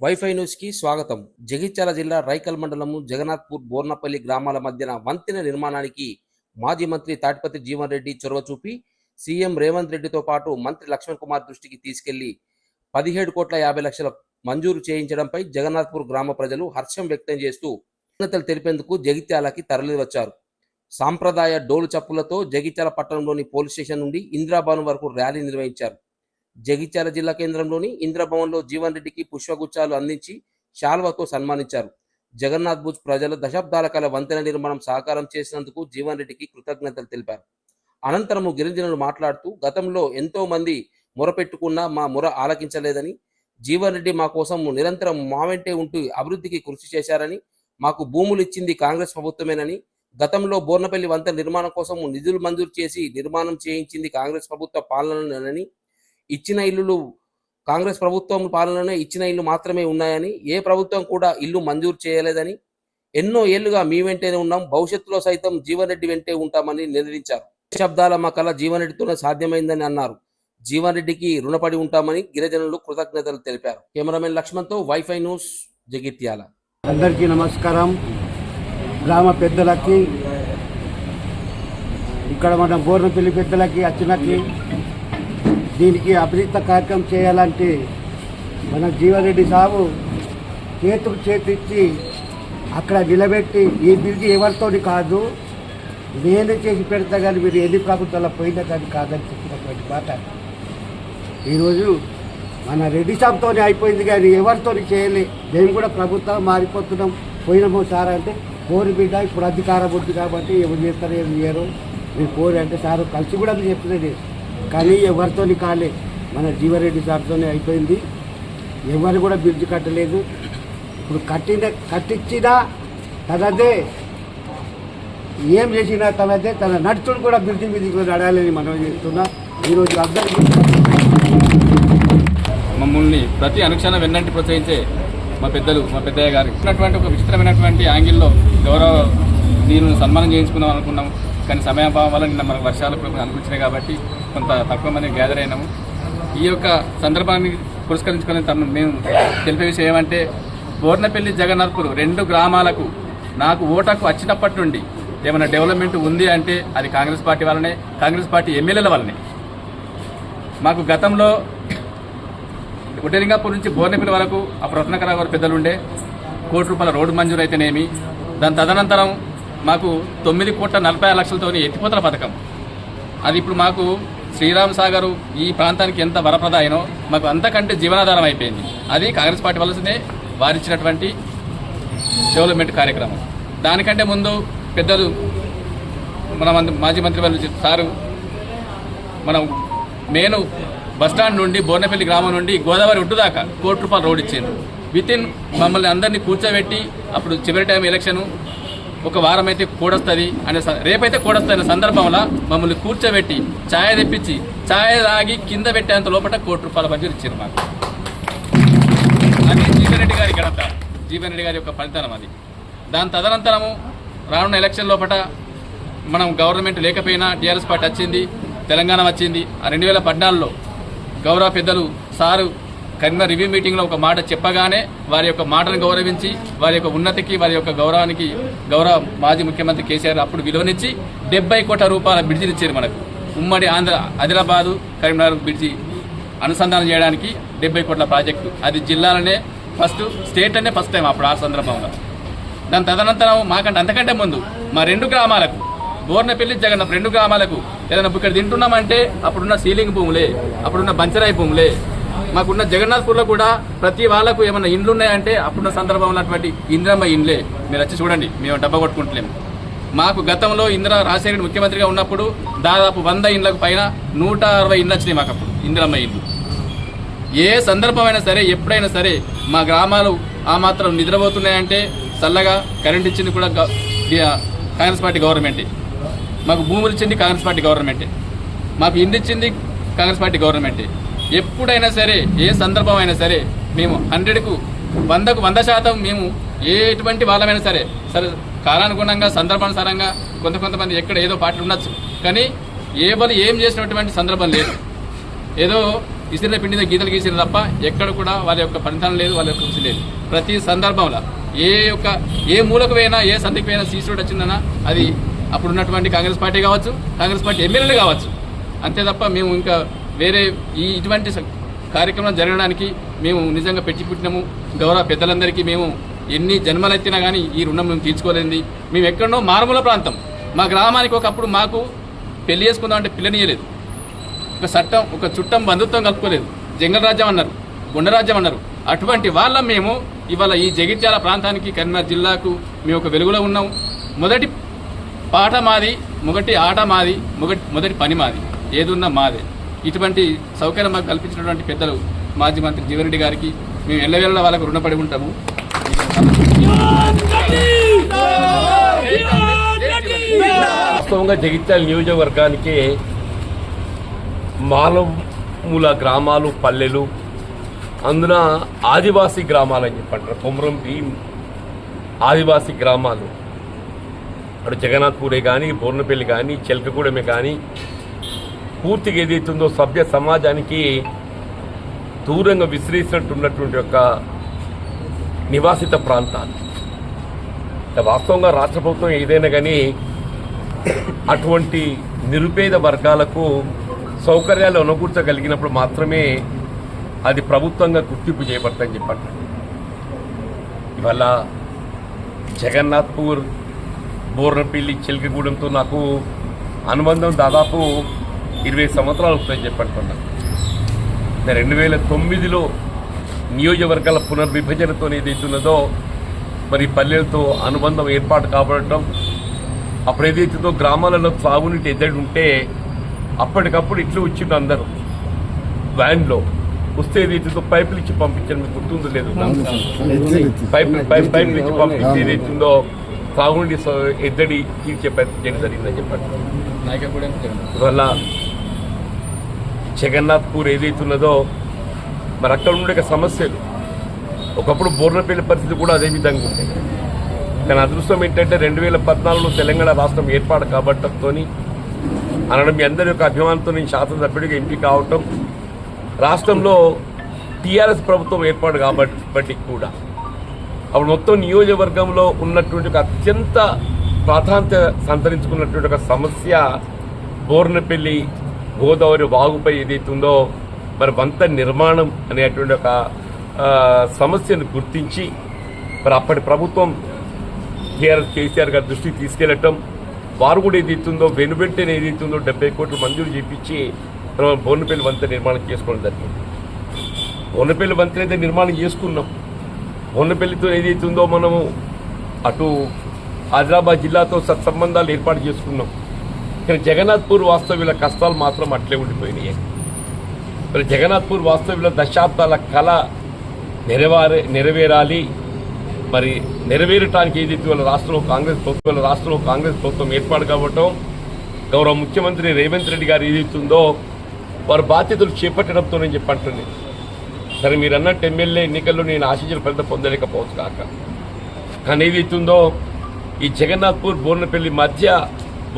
Wifi న్యూస్కి స్వాగతం. జగిత్యాల జిల్లా రైకల్ మండలము జగన్నాథ్పూర్ బోర్నపల్లి గ్రామాల మధ్యన వంతెన నిర్మాణానికి మాజీ మంత్రి తాటిపత్రి జీవన్ రెడ్డి చొరవ చూపి సీఎం రేవంత్ రెడ్డితో పాటు మంత్రి లక్ష్మణ్ కుమార్ దృష్టికి తీసుకెళ్ళి పదిహేడు కోట్ల యాభై లక్షల మంజూరు చేయించడంపై జగన్నాథ్పూర్ గ్రామ ప్రజలు హర్షం వ్యక్తం చేస్తూ ఉన్నతలు తెలిపేందుకు జగిత్యాలకి తరలివచ్చారు. సాంప్రదాయ డోలు చప్పులతో జగిత్యాల పట్టణంలోని పోలీస్ స్టేషన్ నుండి ఇందిరాభవన్ వరకు ర్యాలీ నిర్వహించారు. జగిత్యాల జిల్లా కేంద్రంలోని ఇంద్రభవన్లో జీవన్ రెడ్డికి పుష్పగుచ్చాలు అందించి శాల్వతో సన్మానించారు. జగన్నాథ్ బుజ్ ప్రజలు దశాబ్దాల కాల వంతెన నిర్మాణం సహకారం చేసినందుకు జీవన్ రెడ్డికి కృతజ్ఞతలు తెలిపారు. అనంతరము గిరిజనులు మాట్లాడుతూ గతంలో ఎంతో మంది మొరపెట్టుకున్నా మా మొర ఆలకించలేదని జీవన్ రెడ్డి మా కోసం నిరంతరం మా వెంటే ఉంటూ అభివృద్ధికి కృషి చేశారని మాకు భూములు ఇచ్చింది కాంగ్రెస్ ప్రభుత్వమేనని గతంలో బోర్నపల్లి వంతెన నిర్మాణం కోసం నిధులు మంజూరు చేసి నిర్మాణం చేయించింది కాంగ్రెస్ ప్రభుత్వ పాలనని ఇచ్చిన ఇల్లులు కాంగ్రెస్ ప్రభుత్వం పాలనలోనే ఇచ్చిన ఇల్లు మాత్రమే ఉన్నాయని ఏ ప్రభుత్వం కూడా ఇల్లు మంజూరు చేయలేదని ఎన్నో ఏళ్ళుగా మీ వెంటనే ఉన్నాం భవిష్యత్తులో సైతం జీవన్ రెడ్డి వెంటే ఉంటామని నిర్ణయించారు శబ్దాల మా కళ జీవన్ రెడ్డితోనే సాధ్యమైందని అన్నారు. జీవన్ రెడ్డికి రుణపడి ఉంటామని గిరిజనులు కృతజ్ఞతలు తెలిపారు. కెమెరామెన్ లక్ష్మణ్తో వైఫై న్యూస్ జగిత్యాల. అందరికీ నమస్కారం. గ్రామ పెద్దలకి ఇక్కడ మన బోర్నపల్లి పెద్దలకి అచ్చినకి దీనికి అభివృద్ధి కార్యక్రమం చేయాలంటే మన జీవారెడ్డి సాబు చేతుకు చేతిచ్చి అక్కడ నిలబెట్టి ఈ బిల్లు ఎవరితోని కాదు నేను చేసి పెడతా కానీ మీరు ఎన్ని ప్రభుత్వాల్లో పోయినా కానీ కాదని చెప్పినటువంటి మాట. ఈరోజు మన రెడ్డి షాప్తోనే అయిపోయింది కానీ ఎవరితోని చేయలే. మేము కూడా ప్రభుత్వం మారిపోతున్నాం. పోయినామో సార్ అంటే కోరి బిడ్డ ఇప్పుడు అధికారం ఉంది కాబట్టి ఎవరు చేస్తారు ఏమి చేయరు. మీరు కోరి అంటే సార్ కలిసి కూడా మీరు చెప్పలేదు కానీ ఎవరితోని కాలే. మన జీవారెడ్డి సార్తోనే అయిపోయింది. ఎవరు కూడా బ్రిడ్జ్ కట్టలేదు. ఇప్పుడు కట్టిన కట్టించినా తనదే ఏం చేసినా తనదే తన నడుచుడు కూడా బ్రిడ్జ్ మీద నడాలని మనం చెప్తున్నా ఈరోజు అందరికీ మమ్మల్ని ప్రతి అనుక్షణం వెన్నంటి ప్రోత్సహించే మా పెద్దలు మా పెద్దయ్య గారు. ఉన్నటువంటి ఒక విచిత్రమైనటువంటి యాంగిల్లో గౌరవ దీనిని సన్మానం చేయించుకుందాం అనుకున్నాం కానీ సమయాభావం వల్ల నిన్న మనకు వర్షాలు అనిపించినాయి కాబట్టి కొంత తక్కువ మంది గ్యాదర్ అయినాము. ఈ యొక్క సందర్భాన్ని పురస్కరించుకునే తను మేము తెలిపే విషయం ఏమంటే బోర్నపల్లి జగన్నాథ్పూర్ రెండు గ్రామాలకు నాకు ఓటకు వచ్చినప్పటి నుండి ఏమైనా డెవలప్మెంట్ ఉంది అంటే అది కాంగ్రెస్ పార్టీ వల్లనే కాంగ్రెస్ పార్టీ ఎమ్మెల్యేల వల్లనే. మాకు గతంలో ఉట్టలింగాపూర్ నుంచి బోర్నపల్లి వరకు అప్పుడు రత్నకరావు గారు పెద్దలుండే కోటి రూపాయల రోడ్డు మంజూరు అయితేనేమి దాని తదనంతరం మాకు తొమ్మిది కోట్ల నలభై ఆరు లక్షలతోని ఎత్తిపోతల పథకం. అది ఇప్పుడు మాకు శ్రీరామ్ సాగర్ ఈ ప్రాంతానికి ఎంత వరప్రదాయనో మాకు అంతకంటే జీవనాధారం అయిపోయింది. అది కాంగ్రెస్ పార్టీ వలసనే వారిచ్చినటువంటి డెవలప్మెంట్ కార్యక్రమం. దానికంటే ముందు పెద్దలు మన మంత్రి- మాజీ మంత్రి వాళ్ళు సారు మనం నేను బస్టాండ్ నుండి బోర్నపల్లి గ్రామం నుండి గోదావరి ఒడ్డు దాకా కోటి రూపాయలు రోడ్ ఇచ్చారు. విత్ ఇన్ మమ్మల్ని అందరినీ కూర్చోబెట్టి అప్పుడు చివరి టైం ఎలక్షన్ ఒక వారం అయితే కూడొస్తుంది అనే రేపైతే కూడొస్తుంది అనే సందర్భంలో మమ్మల్ని కూర్చోబెట్టి ఛాయ తెప్పించి ఛాయ తాగి కింద పెట్టేంత లోపల కోటి రూపాయల బడ్జెట్ ఇచ్చారు మాకు. అది జీవన్ రెడ్డి గారి ఘనత. జీవన్ రెడ్డి గారి యొక్క ఫలితానం అది. దాని తదనంతరము రానున్న ఎలక్షన్ లోపల మనం గవర్నమెంట్ లేకపోయినా టీఆర్ఎస్ పార్టీ వచ్చింది తెలంగాణ వచ్చింది. ఆ రెండు వేల పద్నాలుగులో గౌరవ పెద్దలు సారు కరీంనగర్ రివ్యూ మీటింగ్లో ఒక మాట చెప్పగానే వారి యొక్క మాటను గౌరవించి వారి యొక్క ఉన్నతికి వారి యొక్క గౌరవానికి గౌరవ మాజీ ముఖ్యమంత్రి కేసీఆర్ అప్పుడు విలువనిచ్చి డెబ్బై కోట్ల రూపాయల బ్రిడ్జిని ఇచ్చారు మనకు. ఉమ్మడి ఆంధ్ర ఆదిలాబాదు కరీంనగర్ బ్రిడ్జి అనుసంధానం చేయడానికి డెబ్బై కోట్ల ప్రాజెక్టు. అది జిల్లాలోనే ఫస్ట్ స్టేట్ అనే ఫస్ట్ టైం అప్పుడు ఆ సందర్భంలో. దాని తదనంతరం మాకంటే అంతకంటే ముందు మా రెండు గ్రామాలకు బోర్నపల్లి జగన్ రెండు గ్రామాలకు ఏదైనా ఇక్కడ తింటున్నామంటే అప్పుడున్న సీలింగ్ భూములే అప్పుడున్న బంచరాయి భూములే మాకున్న జగన్నాథ్పూర్లో కూడా ప్రతి వాళ్ళకు ఏమైనా ఇండ్లు ఉన్నాయంటే అప్పుడున్న సందర్భంలో ఉన్నటువంటి ఇందిరమ్మ ఇండ్లే. మీరు వచ్చి చూడండి మేము డబ్బా కొట్టుకుంటలేము మాకు గతంలో ఇందిరా రాజశేఖర ముఖ్యమంత్రిగా ఉన్నప్పుడు దాదాపు వంద ఇండ్లకు పైన నూట అరవై ఇండ్లు వచ్చినాయి మాకు అప్పుడు ఇందిరమ్మ ఇండ్లు. ఏ సందర్భమైనా సరే ఎప్పుడైనా సరే మా గ్రామాలు ఆ మాత్రం నిద్రపోతున్నాయంటే చల్లగా కరెంట్ ఇచ్చింది కూడా కాంగ్రెస్ పార్టీ గవర్నమెంటే. మాకు భూములు ఇచ్చింది కాంగ్రెస్ పార్టీ గవర్నమెంటే. మాకు ఇండిచ్చింది కాంగ్రెస్ పార్టీ గవర్నమెంటే. ఎప్పుడైనా సరే ఏ సందర్భం అయినా సరే మేము హండ్రెడ్కు వందకు వంద శాతం మేము ఎటువంటి వాళ్ళమైనా సరే సరే కాలానుగుణంగా సందర్భానుసారంగా కొంత కొంతమంది ఎక్కడ ఏదో పాటలు ఉండొచ్చు. కానీ ఏ బలు ఏం చేసినటువంటి సందర్భం లేదు. ఏదో ఇసిరిన పిండిన గీతలు గీసిన తప్ప ఎక్కడ కూడా వాళ్ళ యొక్క ఫలితం లేదు వాళ్ళ యొక్క కృషి లేదు. ప్రతి సందర్భంలో ఏ యొక్క ఏ మూలకు పోయినా ఏ సంధికి పోయినా సీసీ రోడ్ వచ్చిందన్నా అది అప్పుడు ఉన్నటువంటి కాంగ్రెస్ పార్టీ కావచ్చు కాంగ్రెస్ పార్టీ ఎమ్మెల్యేలు కావచ్చు. అంతే తప్ప మేము ఇంకా వేరే ఈ ఇటువంటి కార్యక్రమం జరగడానికి మేము నిజంగా పెట్టి పుట్టినాము. గౌరవ పెద్దలందరికీ మేము ఎన్ని జన్మలెత్తినా కానీ ఈ రుణం మేము తీర్చుకోలేంది మేము ఎక్కడో మారుమూల ప్రాంతం. మా గ్రామానికి ఒకప్పుడు మాకు పెళ్ళి చేసుకుందాం అంటే పిల్లనియలేదు ఒక చట్టం ఒక చుట్టం బంధుత్వం కలుపుకోలేదు. జంగల్ రాజ్యం అన్నారు గుండరాజ్యం అన్నారు. అటువంటి వాళ్ళ మేము. ఇవాళ ఈ జగిత్యాల ప్రాంతానికి కరీంనగర్ జిల్లాకు మేము ఒక వెలుగులో ఉన్నాం. మొదటి పాట మాది మొదటి ఆట మాది మొదటి మొదటి పని మాది. ఏదున్నా మాదే. ఇటువంటి సౌకర్యం మాకు కల్పించినటువంటి పెద్దలు మాజీ మంత్రి జీవరెడ్డి గారికి మేము ఎల్లవేళ్ళ వాళ్ళకు రుణపడి ఉంటాము. వాస్తవంగా జగిత్యాల నియోజకవర్గానికి మాలమూల గ్రామాలు పల్లెలు అందున ఆదివాసీ గ్రామాలు అని చెప్పంటారు. కొమరం భీం ఆదివాసీ గ్రామాలు. అటు జగన్నాథ్పూరే కానీ బోర్నపల్లి కానీ చిలకగూడెమే కానీ పూర్తిగా ఏదైతుందో సభ్య సమాజానికి దూరంగా విసిరేసినట్టున్నటువంటి యొక్క నివాసిత ప్రాంతాలు. వాస్తవంగా రాష్ట్ర ప్రభుత్వం ఏదైనా కానీ అటువంటి నిరుపేద వర్గాలకు సౌకర్యాలు అనుకూర్చగలిగినప్పుడు మాత్రమే అది ప్రభుత్వంగా గుర్తింపు చేయబడతని చెప్పండి. ఇవాళ జగన్నాథ్పూర్ బోర్నపల్లి చిలకగూడెంతో నాకు అనుబంధం దాదాపు ఇరవై సంవత్సరాలు అవుతుందని చెప్పంటున్నా నేను రెండు వేల తొమ్మిదిలో నియోజకవర్గాల పునర్విభజనతో ఏదైతున్నదో మరి పల్లెలతో అనుబంధం ఏర్పాటు కాబడటం అప్పుడు ఏదైతుందో గ్రామాలలో త్రాగునీటి ఎద్దడి ఉంటే అప్పటికప్పుడు ఇట్లు వచ్చిండు అందరూ. వ్యాన్లో. వస్తే ఏదైతుందో పైపులు ఇచ్చి పంపించాను మీకు గుర్తుందో లేదు? పైప్ పైప్ పైపులు ఇచ్చి పంపిస్తే ఏదైతుందో త్రాగునీటి ఎద్దడి తీర్చే ప్రయత్నం జరిగిందని చెప్పండి నాయకుడు జగన్నాథ్పూర్ ఏదైతే ఉన్నదో మరి అక్కడ ఉండే సమస్యలు. ఒకప్పుడు బోర్నపల్లి పరిస్థితి కూడా అదే విధంగా ఉండేది కానీ అదృష్టం ఏంటంటే రెండు వేల పద్నాలుగులో తెలంగాణ రాష్ట్రం ఏర్పాటు కాబట్టంతో అనడం మీ అందరి యొక్క అభిమానంతో నేను శాసనసభ్యుడిగా ఎంపిక కావటం రాష్ట్రంలో టీఆర్ఎస్ ప్రభుత్వం ఏర్పాటు కాబట్టి కూడా. అప్పుడు మొత్తం నియోజకవర్గంలో ఉన్నటువంటి ఒక అత్యంత ప్రాధాన్యత సంతరించుకున్నటువంటి ఒక సమస్య బోర్నపల్లి గోదావరి వాగుపై ఏదైతుందో ఉందో మరి వంత నిర్మాణం అనేటువంటి ఒక సమస్యను గుర్తించి మరి అప్పటి ప్రభుత్వం టీఆర్ఎస్ కేసీఆర్ గారి దృష్టికి తీసుకెళ్ళటం వారు కూడా ఏదైతుందో వెనువెంటనే ఏదైతుందో డెబ్బై కోట్లు మంజూరు చేపించి మనం బోర్నపల్లి వంత నిర్మాణం చేసుకోవడం జరిగింది. బొన్నపల్లి వంతెన అయితే నిర్మాణం చేసుకున్నాం. బొన్నపల్లితో ఏదైతుందో మనము అటు ఆదిలాబాద్ జిల్లాతో సత్సంబంధాలు ఏర్పాటు చేసుకున్నాం. కానీ జగన్నాథ్పూర్ వాస్తవ్యుల కష్టాలు మాత్రం అట్లే ఉండిపోయినాయి. మరి జగన్నాథ్పూర్ వాస్తవ్యుల దశాబ్దాల కళ నెరవేరే నెరవేరాలి. మరి నెరవేరటానికి ఏదైతే వాళ్ళ రాష్ట్రంలో కాంగ్రెస్ ప్రభుత్వం వాళ్ళ రాష్ట్రంలో కాంగ్రెస్ ప్రభుత్వం ఏర్పాటు కావటం గౌరవ ముఖ్యమంత్రి రేవంత్ రెడ్డి గారు ఏదైతుందో వారు బాధ్యతలు చేపట్టడంతో నేను చెప్పంటుంది సరే మీరు అన్నట్టు ఎమ్మెల్యే ఎన్నికల్లో నేను ఆశించిన ఫలితం పొందలేకపోవచ్చు కాక. కానీ ఏదైతుందో ఈ జగన్నాథ్పూర్ బోర్నపల్లి మధ్య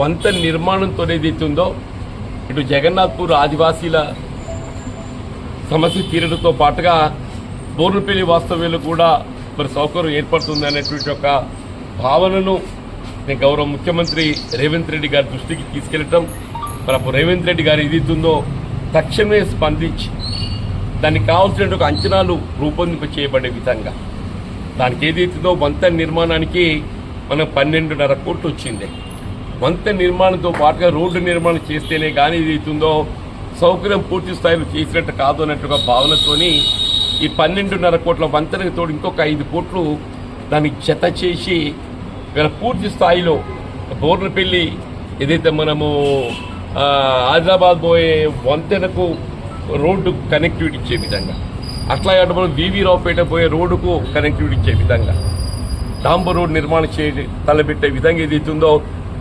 వంత నిర్మాణంతో ఏదైతుందో ఇటు జగన్నాథ్పూర్ ఆదివాసీల సమస్య తీరడంతో పాటుగా బోర్లపల్లి వాస్తవ్యులు కూడా మరి సౌకర్యం ఏర్పడుతుంది అనేటువంటి ఒక భావనను నేను గౌరవ ముఖ్యమంత్రి రేవంత్ రెడ్డి గారి దృష్టికి తీసుకెళ్ళటం మరి అప్పుడు రేవంత్ రెడ్డి గారు ఏదైతుందో తక్షణమే స్పందించి దానికి కావాల్సిన ఒక అంచనాలు రూపొందింప చేయబడే విధంగా. దానికి ఏదైతుందో వంతెన నిర్మాణానికి మనం పన్నెండున్నర కోట్లు వచ్చింది. వంతెన నిర్మాణంతో పాటుగా రోడ్డు నిర్మాణం చేస్తేనే కానీ ఇది అవుతుందో సౌకర్యం పూర్తి స్థాయిలో చేసినట్టు కాదు అన్నట్టుగా భావనతోని ఈ పన్నెండున్నర కోట్ల వంతెనకు తోడు ఇంకొక ఐదు కోట్లు దానికి జత చేసి ఇవాళ పూర్తి స్థాయిలో బోర్నపల్లి ఏదైతే మనము ఆదిలాబాద్ పోయే వంతెనకు రోడ్డు కనెక్టివిటీ ఇచ్చే విధంగా అట్లా అటు మనం వివి రావుపేట పోయే రోడ్డుకు కనెక్టివిటీ ఇచ్చే విధంగా డాంబర్ రోడ్ నిర్మాణం చే తలపెట్టే విధంగా ఏదైతుందో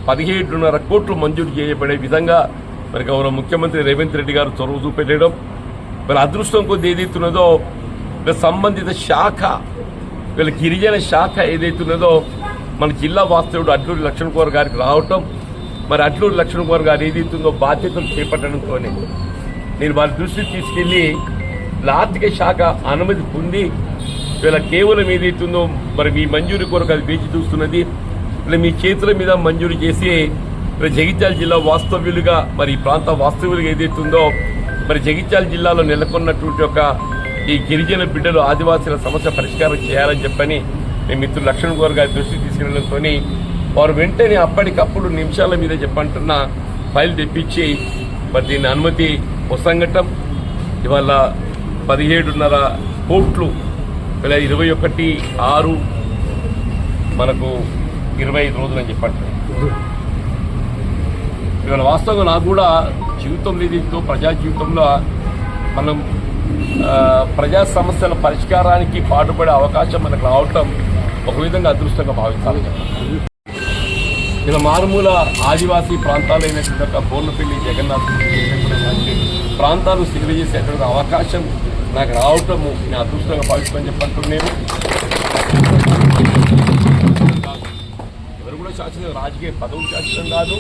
పదిహేడున్నర కోట్లు మంజూరు చేయబడే విధంగా మరి గౌరవ ముఖ్యమంత్రి రేవంత్ రెడ్డి గారు చొరవ చూపెట్టడం మరి అదృష్టం కొద్ది ఏదైతున్నదో సంబంధిత శాఖ వీళ్ళ గిరిజన శాఖ ఏదైతున్నదో మన జిల్లా వాస్తవుడు అడ్లూరి లక్ష్మణ్ కుమార్ గారికి రావటం మరి అడ్లూరి లక్ష్మణ్ కుమార్ గారు ఏదైతుందో బాధ్యతలు చేపట్టడంతోనే నేను వారి దృష్టికి తీసుకెళ్ళి ఆర్థిక శాఖ అనుమతి పొంది వీళ్ళ కేవలం ఏదైతుందో మరి మీ మంజూరు కొరకు అది వేచి చూస్తున్నది. ఇలా మీ చేతుల మీద మంజూరు చేసి మరి జగిత్యాల జిల్లా వాస్తవ్యులుగా మరి ఈ ప్రాంత వాస్తవ్యులుగా ఏదైతుందో మరి జగిత్యాల జిల్లాలో నెలకొన్నటువంటి ఒక ఈ గిరిజన బిడ్డలు ఆదివాసీల సమస్య పరిష్కారం చేయాలని చెప్పని నేను మిత్రులు లక్ష్మణ్ గోర్ గారి దృష్టికి తీసుకెళ్ళడంతో వారు వెంటనే అప్పటికప్పుడు నిమిషాల మీద చెప్పంటున్న ఫైల్ తెప్పించి మరి దీన్ని అనుమతి ఉపసంగటం ఇవాళ పదిహేడున్నర కోట్లు ఇరవై ఒకటి ఆరు మనకు ఇరవై ఐదు రోజులు అని చెప్పండి. ఇవాళ వాస్తవంగా నాకు కూడా జీవితం ఏదైతే ప్రజా జీవితంలో మనం ప్రజా సమస్యల పరిష్కారానికి పాటుపడే అవకాశం మనకు రావటం ఒక విధంగా అదృష్టంగా భావించాలని చెప్పండి ఇలా మారుమూల ఆదివాసీ ప్రాంతాలు అయినటువంటి ఒక బోర్లపల్లి జగన్నాథ్ ప్రాంతాలు సేవ చేసేటువంటి అవకాశం నాకు రావటము నేను అదృష్టంగా భావిస్తామని చెప్పంటున్నాను. కూడా శాశ్వతం రాజకీయ పదవులు శాశ్వతం కాదు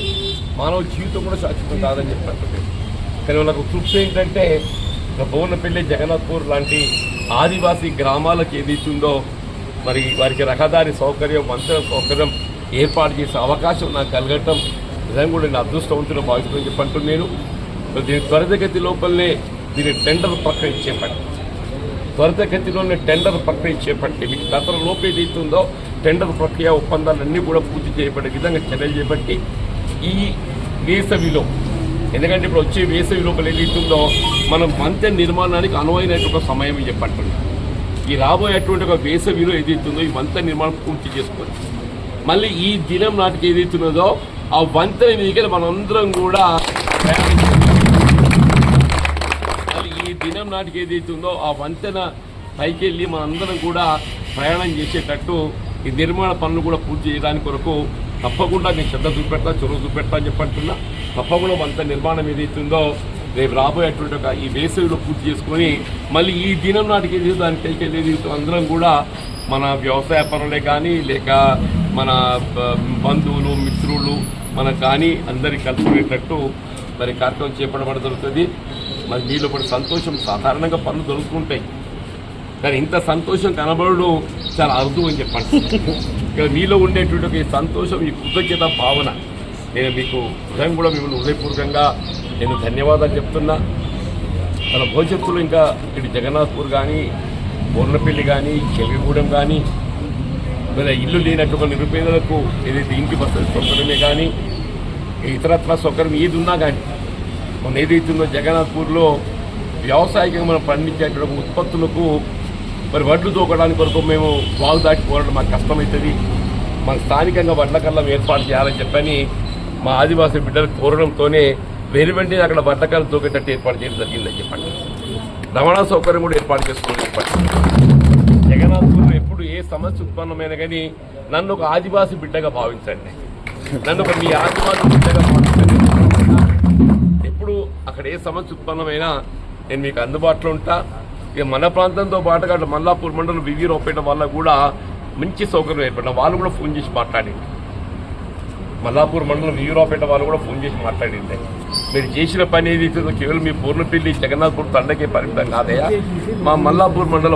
మానవ జీవితం కూడా శాశ్వతం కాదని చెప్పంటున్నాను కానీ వాళ్ళకు తృప్తి ఏంటంటే భువనపల్లి జగన్నాథ్పూర్ లాంటి ఆదివాసీ గ్రామాలకు ఏదైతుందో మరి వారికి రహదారి సౌకర్యం వంతెన సౌకర్యం ఏర్పాటు చేసే అవకాశం నాకు కలగటం నిజంగా కూడా నేను అదృష్టవంతులు భావిస్తున్నాను చెప్పంటూ నేను దీని త్వరితగతి లోపలనే దీని టెండర్ ప్రక్రియ చేపట్టి త్వరితగతిలోనే టెండర్ ప్రక్రియ చేపట్టి మీకు గత లోపు ఏదైతుందో టెండర్ ప్రక్రియ ఒప్పందాలన్నీ కూడా పూర్తి చేయబడే విధంగా చర్యలు చేపట్టి ఈ వేసవిలో ఎందుకంటే ఇప్పుడు వచ్చే వేసవి లోపల ఏదైతుందో మనం మంత్య నిర్మాణానికి అనువైనటువంటి ఒక సమయం చెప్పండి ఈ రాబోయేటువంటి ఒక వేసవిలో ఏదైతుందో ఈ వంతెన నిర్మాణం పూర్తి చేసుకొని మళ్ళీ ఈ దినం నాటికి ఏదైతున్నదో ఆ వంతెన మీదకి మనందరం కూడా మళ్ళీ ఈ దినం నాటికి ఏదైతుందో ఆ వంతెన పైకి వెళ్ళి మనందరం కూడా ప్రయాణం చేసేటట్టు ఈ నిర్మాణ పనులు కూడా పూర్తి చేయడానికి కొరకు తప్పకుండా నేను శ్రద్ధ చూపెడతా చొరవ చూపెడతా అని చెప్పంటున్నా. తప్పకుండా వంతెన నిర్మాణం ఏదైతుందో రేపు రాబోయేటువంటి ఒక ఈ వేసవిలో పూర్తి చేసుకొని మళ్ళీ ఈ దినం నాటికి ఏది దానికి వెళ్ళేది అందరం కూడా మన వ్యవసాయ పనులే కానీ లేక మన బంధువులు మిత్రులు మన కానీ అందరికి కలుసుకునేటట్టు మరి కార్యక్రమం చేపట్టబడి దొరుకుతుంది మరి మీలో కూడా సంతోషం సాధారణంగా పనులు దొరుకుతుంటాయి కానీ ఇంత సంతోషం కనబడడం చాలా అరుదు అని చెప్పండి. ఇక్కడ మీలో ఉండేటువంటి ఒక సంతోషం ఈ కృతజ్ఞత భావన నేను మీకు ఉదయం కూడా మిమ్మల్ని హృదయపూర్వకంగా నేను ధన్యవాదాలు చెప్తున్నా. మన భవిష్యత్తులో ఇంకా ఇటు జగన్నాథ్పూర్ కానీ బోర్నపల్లి కానీ చెవిగూడెం కానీ లేదా ఇల్లు లేనటువంటి నిరుపేదలకు ఏదైతే ఇంటి వసతి సౌకర్యమే కానీ ఇతరత్ర సౌకర్యం ఏది ఉన్నా కానీ మన ఏదైతుందో జగన్నాథ్పూర్లో వ్యవసాయకంగా మనం పండించేటువంటి ఉత్పత్తులకు మరి వడ్లు తోకడానికి కొరకు మేము వాగు దాటి పోవడం మాకు కష్టమవుతుంది మాకు స్థానికంగా వడ్ల కళ్ళం ఏర్పాటు చేయాలని చెప్పని మా ఆదివాసీ బిడ్డలు కోరడంతోనే వెరీ వెంటనే అక్కడ వడ్ల కల్లం తోకేటట్టు ఏర్పాటు చేయడం జరిగిందని చెప్పండి. రవాణా సౌకర్యం కూడా ఏర్పాటు చేసుకోవాలని చెప్పండి. జగన్నాథ్పూర్లో ఎప్పుడు ఏ సమస్య ఉత్పన్నమైనా కానీ నన్ను ఒక ఆదివాసీ బిడ్డగా భావించండి. నన్ను ఒక మీ ఆదివాసీ బిడ్డగా భావించండి. ఎప్పుడు అక్కడ ఏ సమస్య ఉత్పన్నమైనా నేను మీకు అందుబాటులో ఉంటా. ఇక మన ప్రాంతంతో పాటుగా అటు మల్లాపూర్ మండలం వివి రోపేట వల్ల కూడా మంచి సౌకర్యం ఏర్పడిన వాళ్ళు కూడా ఫోన్ చేసి మాట్లాడింది. మల్లాపూర్ మండలం వివి రోపేట వాళ్ళు కూడా ఫోన్ చేసి మాట్లాడింది. మీరు చేసిన పని ఏది కేవలం మీ పూర్ణపల్లి జగన్నాథ్పూర్ తండకే పరిమితం కాదయా మా మల్లాపూర్ మండల